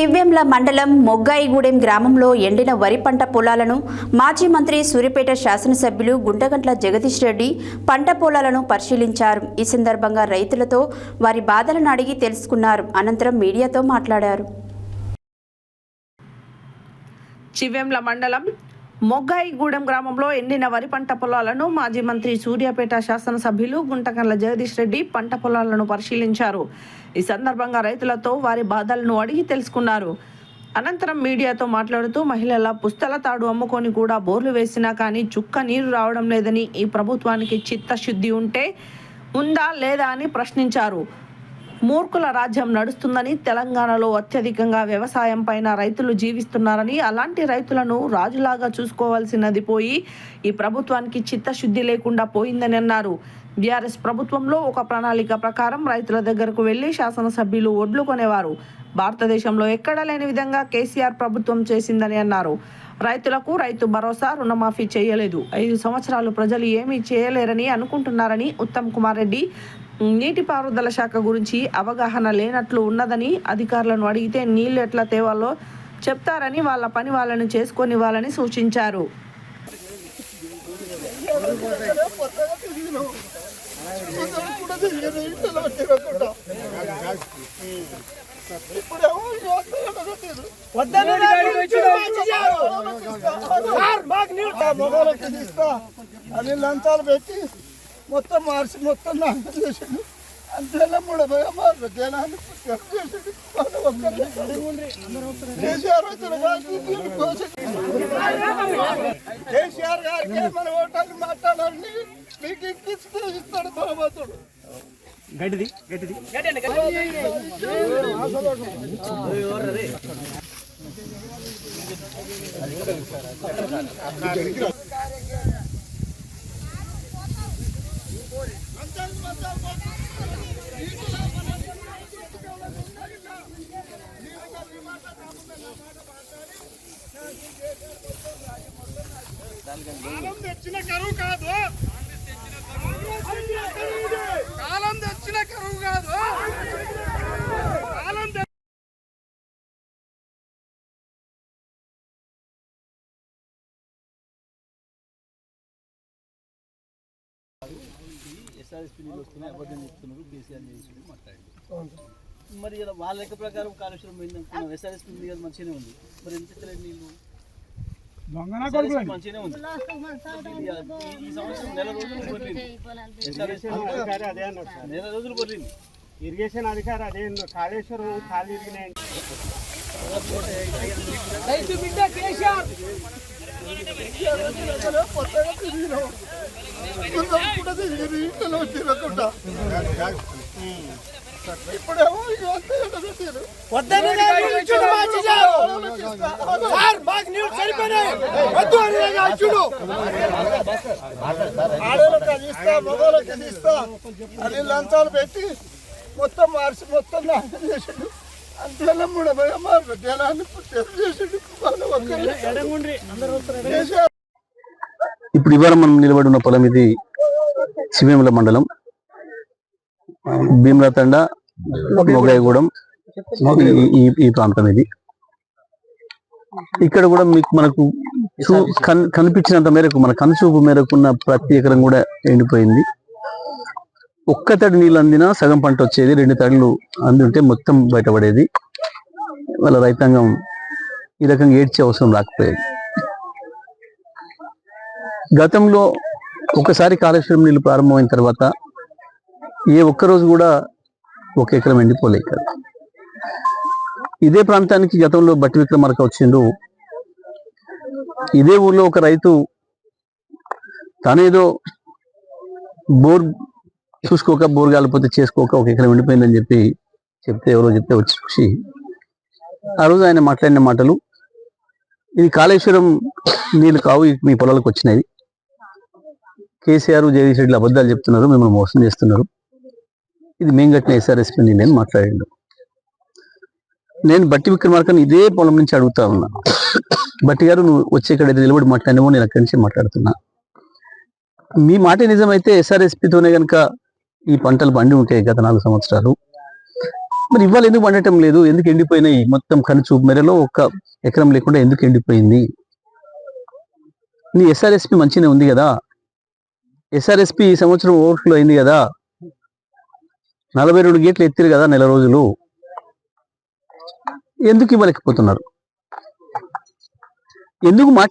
చివ్వెంల మండలం మొగ్గాయిగూడెం గ్రామంలో ఎండిన వరి పంట పొలాలను మాజీ మంత్రి సూర్యపేట శాసనసభ్యులు గుండగంట్ల జగదీష్ రెడ్డి పంట పొలాలను పరిశీలించారు. ఈ సందర్భంగా రైతులతో వారి బాధలను అడిగి తెలుసుకున్నారు. అనంతరం మీడియాతో మాట్లాడారు. చివెంల మండలం మొగ్గాయిగూడెం గ్రామంలో ఎండిన వరి పంట పొలాలను మాజీ మంత్రి సూర్యాపేట శాసనసభ్యులు గుంటకర్ల జగదీష్ రెడ్డి పంట పొలాలను పరిశీలించారు. ఈ సందర్భంగా రైతులతో వారి బాధలను అడిగి తెలుసుకున్నారు. అనంతరం మీడియాతో మాట్లాడుతూ మహిళల పుస్తల తాడు అమ్ముకొని కూడా బోర్లు వేసినా కానీ చుక్క నీరు రావడం లేదని ఈ ప్రభుత్వానికి చిత్తశుద్ధి ఉంటే ఉందా లేదా అని ప్రశ్నించారు. మూర్ఖుల రాజ్యం నడుస్తుందని తెలంగాణలో అత్యధికంగా వ్యవసాయం పైన రైతులు జీవిస్తున్నారని అలాంటి రైతులను రాజులాగా చూసుకోవాల్సినది పోయి ఈ ప్రభుత్వానికి చిత్తశుద్ధి లేకుండా పోయిందని అన్నారు. బీఆర్ఎస్ ప్రభుత్వంలో ఒక ప్రణాళిక ప్రకారం రైతుల దగ్గరకు వెళ్ళి శాసనసభ్యులు ఒడ్లు కొనేవారు. భారతదేశంలో ఎక్కడా లేని విధంగా కేసీఆర్ ప్రభుత్వం చేసిందని అన్నారు. రైతులకు రైతు భరోసా రుణమాఫీ చేయలేదు. ఐదు సంవత్సరాలు ప్రజలు ఏమీ చేయలేరని అనుకుంటున్నారని ఉత్తమ్ కుమార్ రెడ్డి నీటిపారుదల శాఖ గురించి అవగాహన లేనట్లు ఉన్నదని అధికారులను అడిగితే నీళ్ళు ఎట్లా తేవాలో చెప్తారని వాళ్ళ పని వాళ్ళని చేసుకొని వాళ్ళని సూచించారు. అది లంచాలు పెట్టి మొత్తం మార్చి మొత్తం నాశనం చేసిండు. అంతేలా మూడు మారు జనాన్ని కేసీఆర్ వచ్చిన కేసీఆర్ గారికి మన ఓటాన్ని మాట్లాడాలని మీకు ఇంకిస్తే ఇస్తాడు భగవంతుడు గడ్డిది గడ్డిది. కాలం తెచ్చిన కరువు కాదు. కాలం తెచ్చిన కరువు కాదు. కాలం ఎస్ఆర్ఎస్పీ నీళ్ళు వస్తున్నాయి అబద్ధం చెప్తున్నారు కేసీఆర్ చేసి మరి ఇలా వాళ్ళ లెక్క ప్రకారం కాళేశ్వరం పోయింది ఎస్ఆర్ఎస్పీ నీళ్ళు మంచిగానే ఉంది. మరి ఎంత నీళ్ళు? మంచిగానే ఉంది. ఈ- సంవత్సరం నెల రోజులు నెల ఇరిగేషన్ అధికారి అదే కాళేశ్వరం ఖాళీ ఇరిగినాయి కేసీఆర్ కొత్తగా తిరిగినాం కొందరు కూడా తిరిగి తిరగకుండా అది ఇస్తా మగవాళ్ళకి అది ఇస్తా. అది లంచాలు పెట్టి మొత్తం మార్చి మొత్తం నాశనం చేసిండు. అంతేలా మూడు భయ జనాన్ని చేసిండు. ఇప్పుడు ఇవాళ మనం నిలబడి ఉన్న పొలం ఇది శివేముల మండలం. భీమరాతండ మొగాయగూడెం ఈ- ప్రాంతం ఇది. ఇక్కడ కూడా మీకు మనకు కనిపించినంత మేరకు మన కనుచూపు మేరకు ఉన్న ప్రతి ఎకరం కూడా ఎండిపోయింది. ఒక్క తడి నీళ్ళు అందినా సగం పంట వచ్చేది రెండు తడులు అందుంటే మొత్తం బయటపడేది. వాళ్ళ రైతాంగం ఈ రకంగా ఏడ్చే అవసరం రాకపోయేది. గతంలో ఒకసారి కాళేశ్వరం నీళ్ళు ప్రారంభమైన తర్వాత ఏ ఒక్క రోజు కూడా ఒక ఎకరం ఎండిపోలే ఇదే ప్రాంతానికి గతంలో బట్టి విక్రమార్క వచ్చిండు. ఇదే ఊర్లో ఒక రైతు తనేదో బోర్ చూసుకోక బోర్ కాలిపోతే చేసుకోక ఒక ఎకరం ఎండిపోయిందని చెప్పి చెప్తే ఎవరో చెప్తే వచ్చి చూసి ఆ రోజు ఆయన మాట్లాడిన మాటలు ఇది కాళేశ్వరం నీళ్ళు కావు మీ పొలాలకు వచ్చినాయి కేసీఆర్ జగదీష్ రెడ్డి అబద్ధాలు చెప్తున్నారు మిమ్మల్ని మోసం చేస్తున్నారు. ఇది మేము కట్టిన ఎస్ఆర్ఎస్పీ నేను మాట్లాడిండు నేను బట్టి విక్రమార్కని ఇదే పొలం నుంచి అడుగుతా ఉన్నా. బట్టి గారు నువ్వు వచ్చి ఇక్కడ నిలబడి మాట్లాడినవో నేను అక్కడి నుంచి మాట్లాడుతున్నా. మీ మాట నిజమైతే ఎస్ఆర్ఎస్పితోనే కనుక ఈ పంటలు పండి ఉంటాయి గత నాలుగు సంవత్సరాలు. మరి ఇవాళ ఎందుకు పండటం లేదు? ఎందుకు ఎండిపోయినాయి? మొత్తం ఖర్చు మెరలో ఒక్క ఎకరం లేకుండా ఎందుకు ఎండిపోయింది? నీ ఎస్ఆర్ఎస్పి మంచిగా ఉంది కదా? ఎస్ఆర్ఎస్పి ఈ సంవత్సరం ఓవర్ఫ్లో అయింది కదా? నలభై రెండు గేట్లు ఎత్తిరు కదా నెల రోజులు. ఎందుకు ఇవ్వలేకపోతున్నారు? ఎందుకు మాట్లాడు